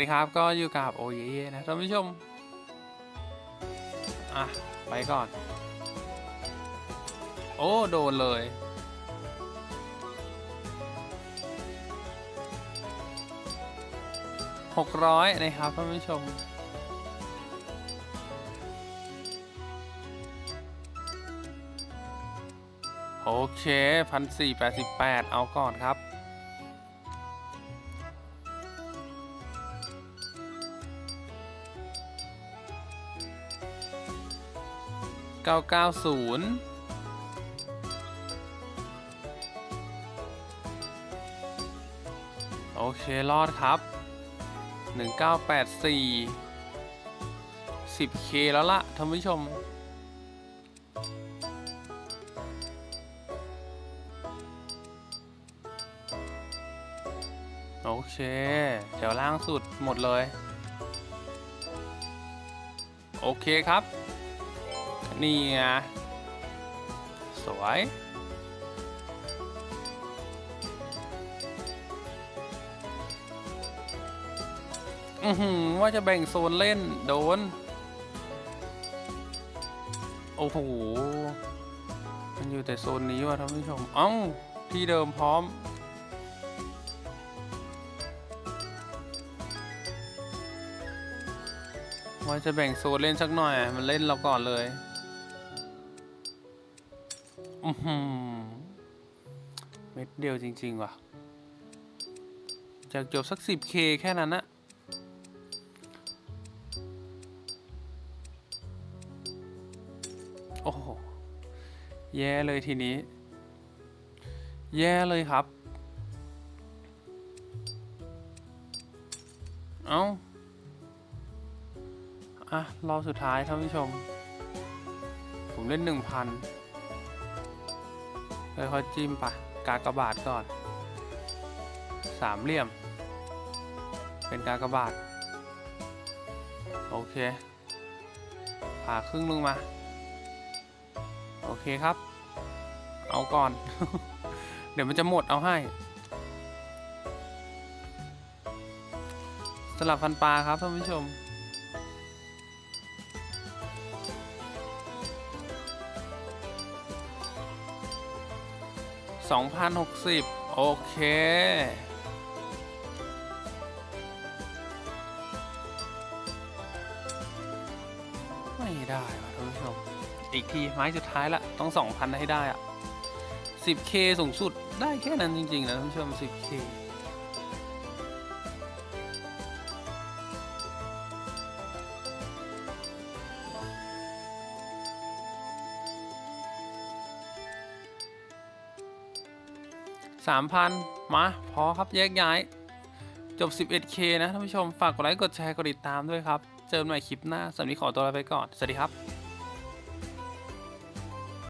ดีครับก็อยู่กับโอเยเย่นะท่านผู้ชม อะ ไปก่อน โอ้ โดนเลย หกร้อยนะครับท่านผู้ชม โอเคพันสี่แปดสิบแปดเอาก่อนครับ เก้าเก้าศูนย์โอเค รอดครับหนึ่งเก้าแปดสี่สิบเคแล้วละท่านผู้ชม โอเค แถวล่างสุดหมดเลย โอเคครับ นี่ไงสวยอือหือว่าจะแบ่งโซนเล่นโดน โอ้โห มันอยู่แต่โซนนี้ว่ะท่านผู้ชม เอ้า ที่เดิมพร้อม ว่าจะแบ่งโซนเล่นสักหน่อย มันเล่นเราก่อนเลย อือหือเม็ดเดียวจริง ๆ ว่ะจากจบสัก 10k แค่นั้นนะโอ้โห แย่เลยทีนี้ แย่เลยครับ เอ้า อะ รอบสุดท้ายท่านผู้ชม ผมเล่นหนึ่งพัน ค่อยๆจิ้มปะกากระบาทก่อน สามเหลี่ยม เป็นกากระบาทโอเค ผ่าครึ่งลงมา โอเคครับ เอาก่อน เดี๋ยวมันจะหมดเอาให้ สลับฟันปลาครับท่านผู้ชม 2,060 โอเค ไม่ได้ว่ะท่านผู้ชม อีกที ไม้สุดท้ายละ ต้อง 2,000 ให้ได้อะ 10k สูงสุดได้แค่นั้นจริง ๆ นะท่านผู้ชม 10k สามพันมา พอครับแยกย้าย จบ 11k นะท่านผู้ชม ฝากกดไลค์ กดแชร์ กดติดตามด้วยครับ เจอกันใหม่คลิปหน้าสำหรับนี้ขอตัวลาไปก่อน สวัสดีครับ